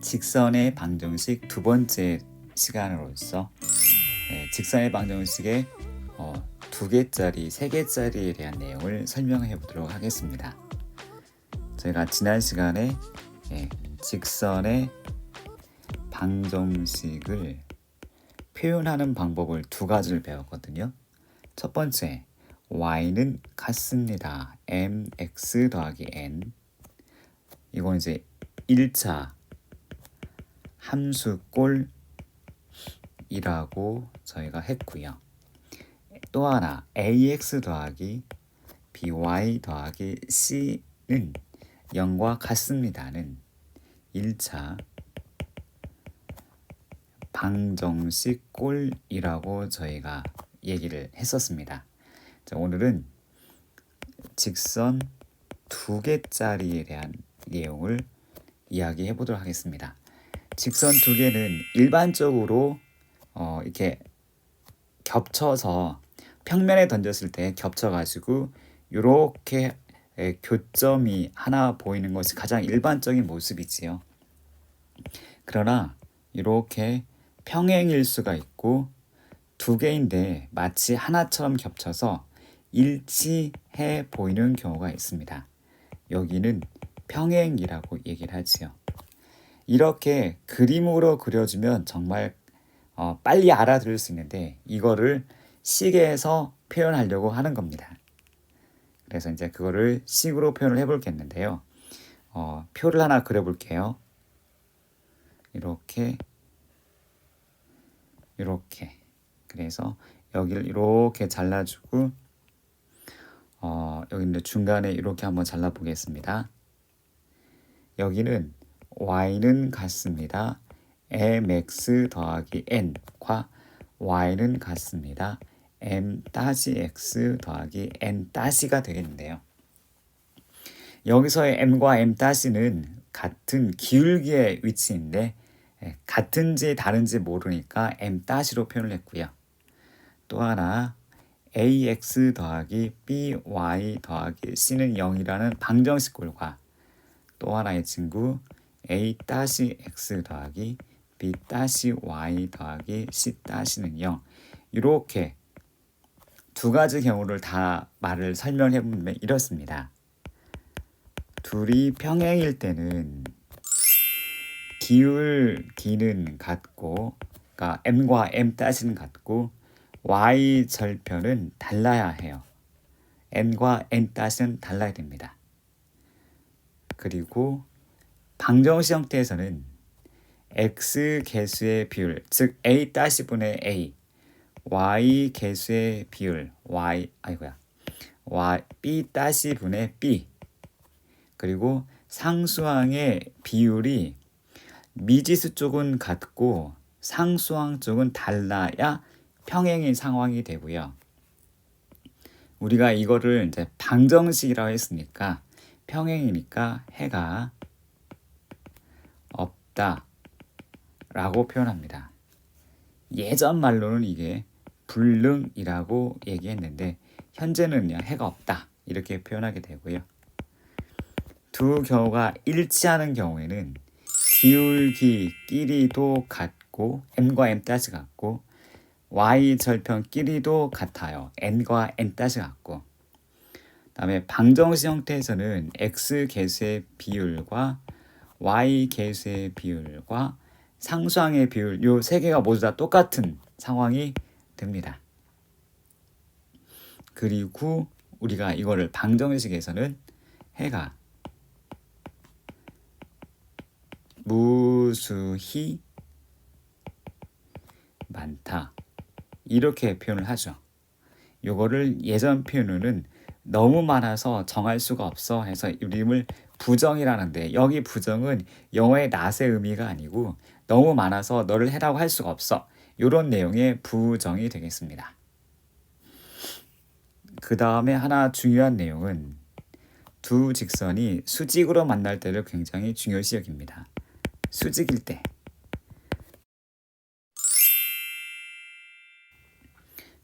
직선의 방정식 두 번째 시간으로서 네, 직선의 방정식의 어, 두 개짜리, 세 개짜리에 대한 내용을 설명해 보도록 하겠습니다. 저희가 지난 시간에 예, 직선의 방정식을 표현하는 방법을 두 가지를 배웠거든요. 첫 번째, y는 같습니다. mx 더하기 n. 이건 이제 1차 함수꼴이라고 저희가 했고요. 또 하나 ax 더하기 by 더하기 c는 0과 같습니다는 1차 방정식 꼴이라고 저희가 얘기를 했었습니다. 자, 오늘은 직선 두 개짜리에 대한 내용을 이야기해 보도록 하겠습니다. 직선 두 개는 일반적으로 어, 이렇게 겹쳐서 평면에 던졌을 때 겹쳐가지고 이렇게 교점이 하나 보이는 것이 가장 일반적인 모습이지요. 그러나 이렇게 평행일 수가 있고 두 개인데 마치 하나처럼 겹쳐서 일치해 보이는 경우가 있습니다. 여기는 평행이라고 얘기를 하지요. 이렇게 그림으로 그려주면 정말 어, 빨리 알아들을 수 있는데 이거를 시계에서 표현하려고 하는 겁니다. 그래서 이제 그거를 식으로 표현을 해볼겠는데요. 어, 표를 하나 그려볼게요. 이렇게 이렇게 그래서 여기를 이렇게 잘라주고 어, 여기 있는 중간에 이렇게 한번 잘라 보겠습니다. 여기는 y는 같습니다. mx 더하기 n과 y는 같습니다. m x 더하기 n 가 되겠는데요. 여기서의 m과 m 는 같은 기울기의 위치인데 예, 같은지 다른지 모르니까 m-로 표현을 했고요. 또 하나 ax 더하기 by 더하기 c는 0이라는 방정식꼴과 또 하나의 친구 a-x 더하기 b-y 더하기 c-는 0 이렇게 두 가지 경우를 다 말을 설명해 보면 이렇습니다. 둘이 평행일 때는 기울기는 같고 그러니까 m과 m 는 같고 y 절편은 달라야 해요. n과 n 은 달라야 됩니다. 그리고 방정식 형태에서는 x 개수의 비율, 즉 a 분의 a, y 개수의 비율, y 아이고야, y b 분의 b, 그리고 상수항의 비율이 미지수 쪽은 같고 상수항 쪽은 달라야 평행인 상황이 되고요. 우리가 이거를 이제 방정식이라고 했으니까 평행이니까 해가 없다 라고 표현합니다. 예전 말로는 이게 불능이라고 얘기했는데 현재는요 해가 없다 이렇게 표현하게 되고요. 두 경우가 일치하는 경우에는 기울기끼리도 같고 m과 m 따시 같고 y 절편 끼리도 같아요. n과 n 따시 같고 다음에 방정식 형태에서는 x 개수의 비율과 y 개수의 비율과 상수항의 비율 요 세 개가 모두 다 똑같은 상황이 됩니다. 그리고 우리가 이거를 방정식에서는 해가 무수히 많다. 이렇게 표현을 하죠. 요거를 예전 표현으로는 너무 많아서 정할 수가 없어 해서 이름을 부정이라는데 여기 부정은 영어의 낫의 의미가 아니고 너무 많아서 너를 해라고 할 수가 없어. 이런 내용의 부정이 되겠습니다. 그 다음에 하나 중요한 내용은 두 직선이 수직으로 만날 때를 굉장히 중요시 여깁니다. 수직일 때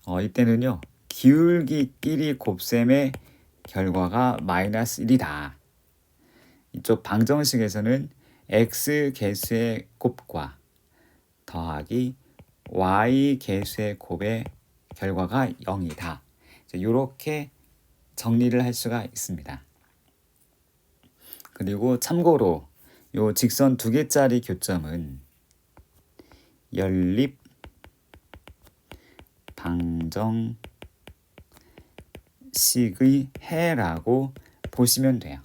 어, 이때는요 기울기끼리 곱셈의 결과가 마이너스 1이다. 이쪽 방정식에서는 x 개수의 곱과 더하기 y 개수의 곱의 결과가 0이다. 이렇게 정리를 할 수가 있습니다. 그리고 참고로 요 직선 두 개짜리 교점은 연립 방정 식의 해라고 보시면 돼요.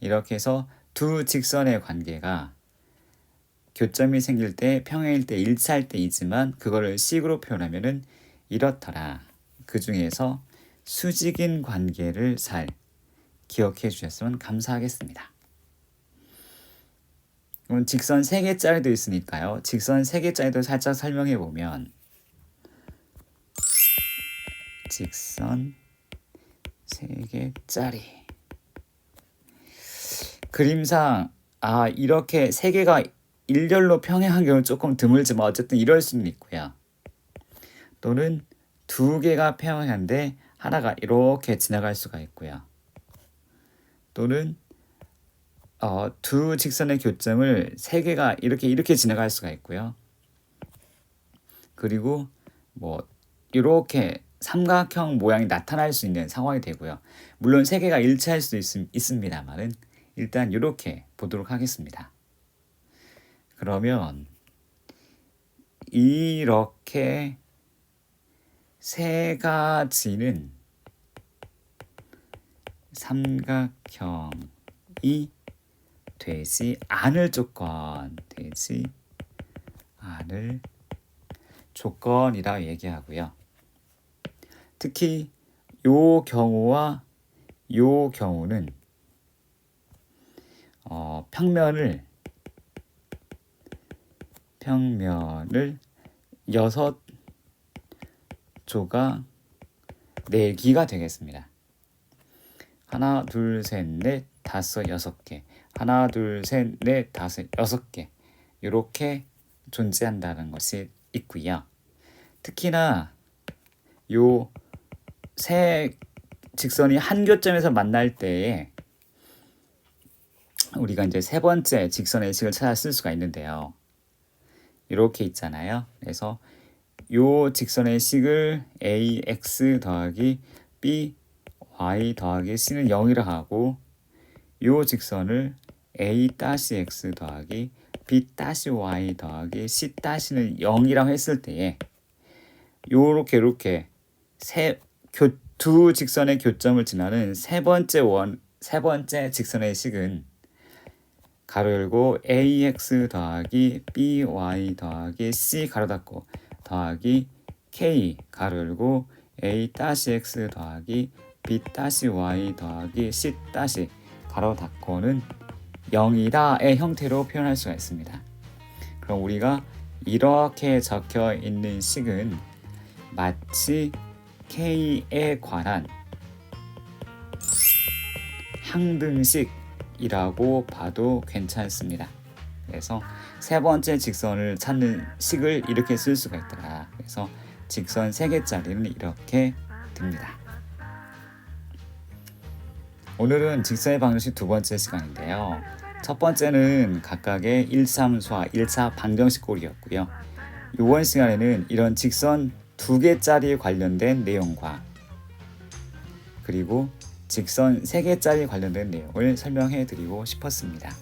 이렇게 해서 두 직선의 관계가 교점이 생길 때 평행일 때 일치할 때이지만 그거를 식으로 표현하면은 이렇더라. 그 중에서 수직인 관계를 잘 기억해 주셨으면 감사하겠습니다. 그럼 직선 3개짜리도 있으니까요. 직선 3개짜리도 살짝 설명해 보면 직선 3개짜리 그림상 아 이렇게 3개가 일렬로 평행한 경우는 조금 드물지만 어쨌든 이럴 수는 있고요. 또는 두 개가 평행한데 하나가 이렇게 지나갈 수가 있고요. 또는 어, 두 직선의 교점을 세 개가 이렇게 이렇게 지나갈 수가 있고요. 그리고 뭐 이렇게 삼각형 모양이 나타날 수 있는 상황이 되고요. 물론 세 개가 일치할 수도 있, 있습니다만은 일단 이렇게 보도록 하겠습니다. 그러면 이렇게 세 가지는 삼각형이 되지 않을 조건, 되지 않을 조건이라 얘기하고요. 특히 요 경우와 요 경우는 어, 평면을 평면을 여섯 조각 내기가 되겠습니다. 하나, 둘, 셋, 넷, 다섯, 여섯 개. 하나, 둘, 셋, 넷, 다섯, 여섯 개. 이렇게 존재한다는 것이 있고요. 특히나 요 세 직선이 한 교점에서 만날 때에 우리가 이제 세 번째 직선의 식을 찾아 쓸 수가 있는데요. 이렇게 있잖아요. 그래서 요 직선의 식을 ax 더하기 b y 더하기 c는 0이라 하고 요 직선을 a x 더하기 b y 더하기 c 는 0이라고 했을 때에 요렇게 이렇게 세 교, 두 직선의 교점을 지나는 세 번째 원, 세 번째 직선의 식은 가로 열고 ax 더하기 by 더하기 c 가로 닫고 더하기 k 가로 열고 a-x 더하기 b-y 더하기 c- 가로 닫고는 0이다의 형태로 표현할 수가 있습니다. 그럼 우리가 이렇게 적혀 있는 식은 마치 k에 관한 항등식이라고 봐도 괜찮습니다. 그래서 세 번째 직선을 찾는 식을 이렇게 쓸 수가 있더라. 그래서 직선 세 개짜리는 이렇게 됩니다. 오늘은 직선의 방정식 두 번째 시간인데요. 첫 번째는 각각의 1참수와 1차 방정식 꼴이었고요. 이번 시간에는 이런 직선 두 개짜리 관련된 내용과 그리고 직선 세 개짜리 관련된 내용을 설명해 드리고 싶었습니다.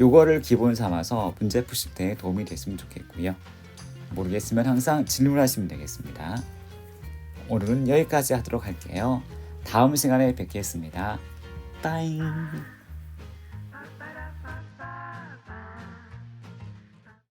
요거를 기본 삼아서 문제 푸실 때 도움이 됐으면 좋겠고요. 모르겠으면 항상 질문하시면 되겠습니다. 오늘은 여기까지 하도록 할게요. 다음 시간에 뵙겠습니다. 빠잉